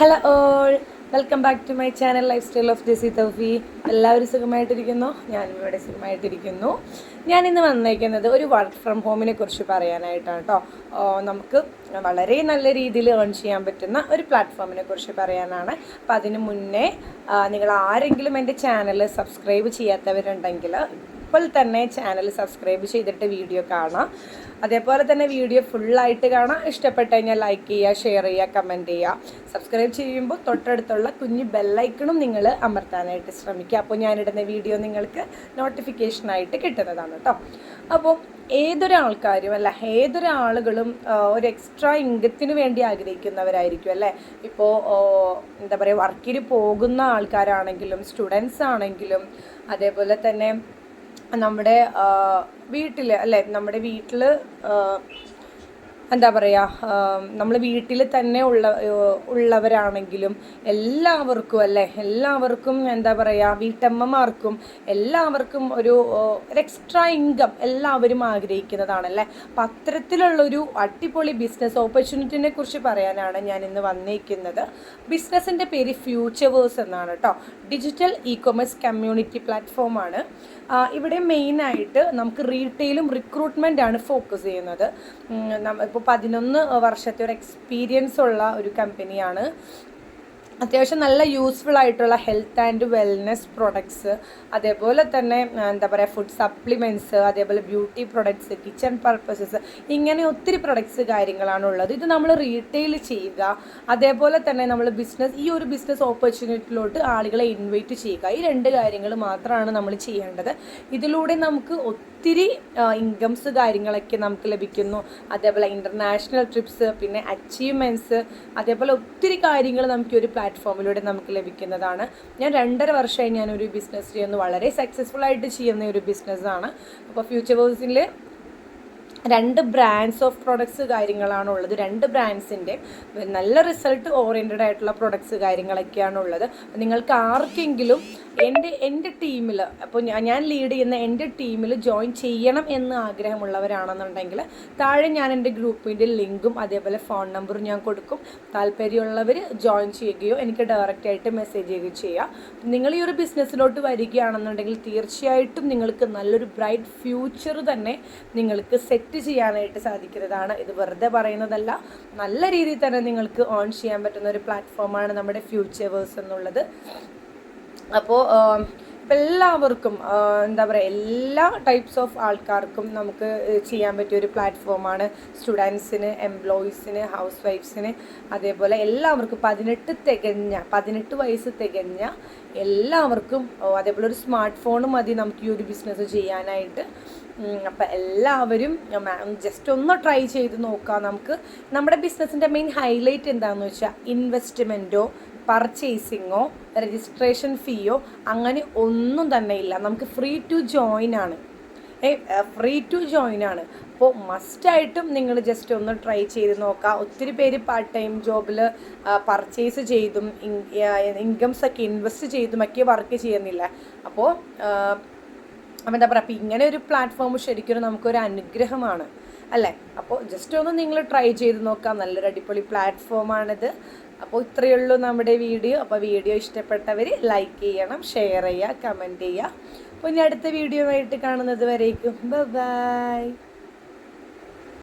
Hello all welcome back to my channel life style of Jessy Thoufi എല്ലാവരും സുഖമായിട്ടിരിക്കുന്നു? ഞാനും ഇവിടെ സുഖമായിട്ടിരിക്കുന്നു. ഞാൻ ഇന്ന് വന്നേക്കുന്നത് ഒരു വർക്ക് ഫ്രം ഹോമിനെ കുറിച്ച് പറയാനായിട്ടാണ് കേട്ടോ നമുക്ക് വളരെ നല്ല രീതിയിൽ ഏൺ ചെയ്യാൻ പറ്റുന്ന ഒരു പ്ലാറ്റ്ഫോമിനെ കുറിച്ച് പറയാനാണ്. അപ്പം അതിന് മുന്നേ നിങ്ങൾ ആരെങ്കിലും എന്റെ ചാനൽ സബ്സ്ക്രൈബ് ചെയ്യാത്തവരുണ്ടെങ്കിൽ ഇപ്പോൾ തന്നെ ചാനൽ സബ്സ്ക്രൈബ് ചെയ്തിട്ട് വീഡിയോ കാണാം. അതേപോലെ തന്നെ വീഡിയോ ഫുള്ളായിട്ട് കാണാം. ഇഷ്ടപ്പെട്ട് കഴിഞ്ഞാൽ ലൈക്ക് ചെയ്യുക ഷെയർ ചെയ്യുക കമന്റ് ചെയ്യുക. സബ്സ്ക്രൈബ് ചെയ്യുമ്പോൾ തൊട്ടടുത്തുള്ള കുഞ്ഞ് ബെല്ലൈക്കണും നിങ്ങൾ അമർത്താനായിട്ട് ശ്രമിക്കുക. അപ്പോൾ ഞാനിടുന്ന വീഡിയോ നിങ്ങൾക്ക് നോട്ടിഫിക്കേഷനായിട്ട് കിട്ടുന്നതാണ് കേട്ടോ അപ്പോൾ ഏതൊരാൾക്കാരും അല്ല ഏതൊരാളുകളും ഒരു എക്സ്ട്രാ ഇൻകത്തിന് വേണ്ടി ആഗ്രഹിക്കുന്നവരായിരിക്കും അല്ലേ? ഇപ്പോൾ എന്താ പറയുക വർക്കിന് പോകുന്ന ആൾക്കാരാണെങ്കിലും സ്റ്റുഡൻസ് ആണെങ്കിലും അതേപോലെ തന്നെ നമ്മുടെ വീട്ടിൽ അല്ലേ? നമ്മുടെ വീട്ടിൽ എന്താ പറയുക നമ്മൾ വീട്ടിൽ തന്നെ ഉള്ള ഉള്ളവരാണെങ്കിലും എല്ലാവർക്കും അല്ലേ? എല്ലാവർക്കും എന്താ പറയുക വീട്ടമ്മമാർക്കും എല്ലാവർക്കും ഒരു ഒരു എക്സ്ട്രാ ഇൻകം എല്ലാവരും ആഗ്രഹിക്കുന്നതാണല്ലേ അപ്പം അത്തരത്തിലുള്ളൊരു അടിപൊളി ബിസിനസ് ഓപ്പർച്യൂണിറ്റിനെ കുറിച്ച് പറയാനാണ് ഞാൻ ഇന്ന് വന്നിരിക്കുന്നത് ബിസിനസ്സിന്റെ പേര് ഫ്യൂച്ചവേഴ്സ് എന്നാണ് കേട്ടോ ഡിജിറ്റൽ ഇ കൊമേഴ്സ് കമ്മ്യൂണിറ്റി പ്ലാറ്റ്ഫോമാണ് ഇവിടെ മെയിനായിട്ട് നമുക്ക് റീറ്റെയിലും റിക്രൂട്ട്മെന്റ് ആണ് ഫോക്കസ് ചെയ്യുന്നത്. ഇപ്പോൾ പതിനൊന്ന് വർഷത്തെ ഒരു എക്സ്പീരിയൻസ് ഉള്ള ഒരു കമ്പനിയാണ് അത്യാവശ്യം നല്ല യൂസ്ഫുൾ ആയിട്ടുള്ള ഹെൽത്ത് ആൻഡ് വെൽനെസ് പ്രൊഡക്ട്സ് അതേപോലെ തന്നെ എന്താ പറയുക ഫുഡ് സപ്ലിമെന്റ്സ് അതേപോലെ ബ്യൂട്ടി പ്രൊഡക്ട്സ് കിച്ചൺ പർപ്പസസ് ഇങ്ങനെ ഒത്തിരി പ്രൊഡക്ട്സ് കാര്യങ്ങളാണ് ഉള്ളത്. ഇത് നമ്മൾ റീറ്റെയിൽ ചെയ്യുക. അതേപോലെ തന്നെ നമ്മൾ ബിസിനസ് ഈ ഒരു ബിസിനസ് ഓപ്പർച്യൂണിറ്റിയിലോട്ട് ആളുകളെ ഇൻവൈറ്റ് ചെയ്യുക. ഈ രണ്ട് കാര്യങ്ങൾ മാത്രമാണ് നമ്മൾ ചെയ്യേണ്ടത്. ഇതിലൂടെ നമുക്ക് ഒത്തിരി ഇൻകംസ് കാര്യങ്ങളൊക്കെ നമുക്ക് ലഭിക്കുന്നു. അതേപോലെ ഇന്റർനാഷണൽ ട്രിപ്സ് പിന്നെ അച്ചീവ്മെന്റ്സ് അതേപോലെ ഒത്തിരി കാര്യങ്ങൾ നമുക്ക് ഒരു പ്ലാറ്റ്ഫോമിലൂടെ നമുക്ക് ലഭിക്കുന്നതാണ്. ഞാൻ രണ്ടര വർഷമായി ഞാനൊരു ബിസിനസ് ചെയ്യുന്നു വളരെ സക്സസ്ഫുൾ ആയിട്ട് ചെയ്യുന്ന ഒരു ബിസിനസ്സാണ് അപ്പോൾ ഫ്യൂച്ചർ വേഴ്സിൽ രണ്ട് ബ്രാൻഡ്സ് ഓഫ് പ്രൊഡക്ട്സ് കാര്യങ്ങളാണ് ഉള്ളത് രണ്ട് ബ്രാൻഡ്സിന്റെ നല്ല റിസൾട്ട് ഓറിയന്റഡ് ആയിട്ടുള്ള പ്രൊഡക്ട്സ് കാര്യങ്ങളൊക്കെയാണ് ഉള്ളത് നിങ്ങൾക്ക് ആർക്കെങ്കിലും എന്റെ എന്റെ ടീമിൽ അപ്പോൾ ഞാൻ ലീഡ് ചെയ്യുന്ന എന്റെ ടീമിൽ ജോയിൻ ചെയ്യണം എന്ന് ആഗ്രഹമുള്ളവരാണെന്നുണ്ടെങ്കിൽ താഴെ ഞാൻ എന്റെ ഗ്രൂപ്പിന്റെ ലിങ്കും അതേപോലെ ഫോൺ നമ്പറും ഞാൻ കൊടുക്കും. താല്പര്യമുള്ളവർ ജോയിൻ ചെയ്യുകയോ എനിക്ക് ഡയറക്റ്റ് ആയിട്ട് മെസ്സേജ് ചെയ്യുകയോ ചെയ്യാം. നിങ്ങൾ ഈ ഒരു ബിസിനസ്സിലോട്ട് വരികയാണെന്നുണ്ടെങ്കിൽ തീർച്ചയായിട്ടും നിങ്ങൾക്ക് നല്ലൊരു ബ്രൈറ്റ് ഫ്യൂച്ചർ തന്നെ നിങ്ങൾക്ക് സെറ്റ് ചെയ്യാനായിട്ട് സാധിക്കുന്നതാണ്. ഇത് വെറുതെ പറയുന്നതല്ല. നല്ല രീതിയിൽ തന്നെ നിങ്ങൾക്ക് ഓൺ ചെയ്യാൻ പറ്റുന്ന ഒരു പ്ലാറ്റ്ഫോമാണ് നമ്മുടെ ഫ്യൂച്ചേഴ്സ് എന്നുള്ളത്. അപ്പോൾ ഇപ്പം എല്ലാവർക്കും എന്താ പറയുക എല്ലാ ടൈപ്സ് ഓഫ് ആൾക്കാർക്കും നമുക്ക് ചെയ്യാൻ പറ്റിയ ഒരു പ്ലാറ്റ്ഫോമാണ് സ്റ്റുഡൻസിന് എംപ്ലോയീസിന് ഹൗസ് വൈഫ്സിന് അതേപോലെ എല്ലാവർക്കും പതിനെട്ട് തികഞ്ഞ പതിനെട്ട് വയസ്സ് തികഞ്ഞ എല്ലാവർക്കും അതേപോലെ ഒരു സ്മാർട്ട് ഫോൺ മതി നമുക്ക് ഈ ഒരു ബിസിനസ് ചെയ്യാനായിട്ട്. അപ്പം എല്ലാവരും ജസ്റ്റ് ഒന്ന് ട്രൈ ചെയ്ത് നോക്കാം നമുക്ക്. നമ്മുടെ ബിസിനസ്സിന്റെ മെയിൻ ഹൈലൈറ്റ് എന്താണെന്ന് വെച്ചാൽ ഇൻവെസ്റ്റ്മെന്റോ പർച്ചേസിങ്ങോ രജിസ്ട്രേഷൻ ഫീയോ അങ്ങനെ ഒന്നും തന്നെ ഇല്ല. നമുക്ക് ഫ്രീ ടു ജോയിൻ ആണ്. ഏ ഫ്രീ ടു ജോയിൻ ആണ്. അപ്പോൾ മസ്റ്റായിട്ടും നിങ്ങൾ ജസ്റ്റ് ഒന്ന് ട്രൈ ചെയ്ത് നോക്കുക ഒത്തിരി പേര് പാർട്ട് ടൈം ജോബിൽ പർച്ചേസ് ചെയ്തും ഇൻകംസ് ഒക്കെ ഇൻവെസ്റ്റ് ചെയ്തുമൊക്കെ വർക്ക് ചെയ്യുന്നില്ല. അപ്പോൾ അപ്പം എന്താ പറയുക അപ്പം ഇങ്ങനെ ഒരു പ്ലാറ്റ്ഫോം ശരിക്കും നമുക്കൊരു അനുഗ്രഹമാണ്. അല്ലേ? അപ്പോൾ ജസ്റ്റ് ഒന്ന് നിങ്ങൾ ട്രൈ ചെയ്ത് നോക്കാം. നല്ലൊരു അടിപൊളി പ്ലാറ്റ്ഫോമാണിത് അപ്പോൾ ഇത്രയേ ഉള്ളൂ നമ്മുടെ വീഡിയോ. അപ്പോൾ വീഡിയോ ഇഷ്ടപ്പെട്ടവർ ലൈക്ക് ചെയ്യണം ഷെയർ ചെയ്യുക കമന്റ് ചെയ്യുക. അപ്പോൾ ഇനി അടുത്ത വീഡിയോ ആയിട്ട് കാണുന്നത് വരേക്കും. ബൈ